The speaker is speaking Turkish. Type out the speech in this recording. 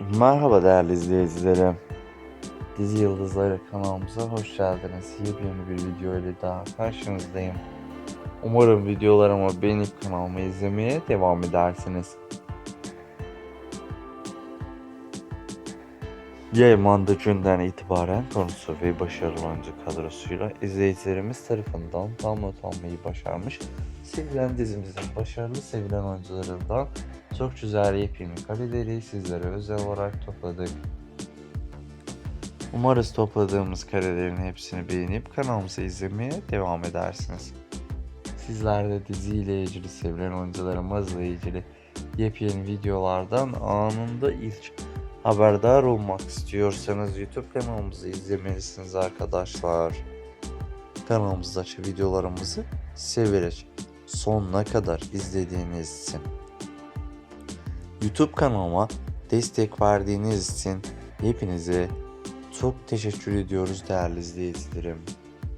Merhaba değerli izleyicilerim. Dizi Yıldızları kanalımıza hoş geldiniz. Yepyeni bir video ile daha karşınızdayım. Umarım videolarımı beğenip kanalımı izlemeye devam edersiniz. Yayınlandığı günden itibaren konusu ve başarılı oyuncu kadrosuyla izleyicilerimiz tarafından tam not almayı başarmış. Sevilen dizimizin başarılı sevilen oyuncularından çok güzel yepyeni kareleri sizlere özel olarak topladık. Umarız topladığımız karelerin hepsini beğenip kanalımızı izlemeye devam edersiniz. Sizler de diziyle ilgili sevilen oyuncularımızla ilgili yepyeni videolardan anında ilk haberdar olmak istiyorsanız YouTube kanalımızı izlemelisiniz arkadaşlar. Kanalımızdaki videolarımızı severek sonuna kadar izlediğiniz için YouTube kanalıma destek verdiğiniz için hepinize çok teşekkür ediyoruz değerli izleyicilerim.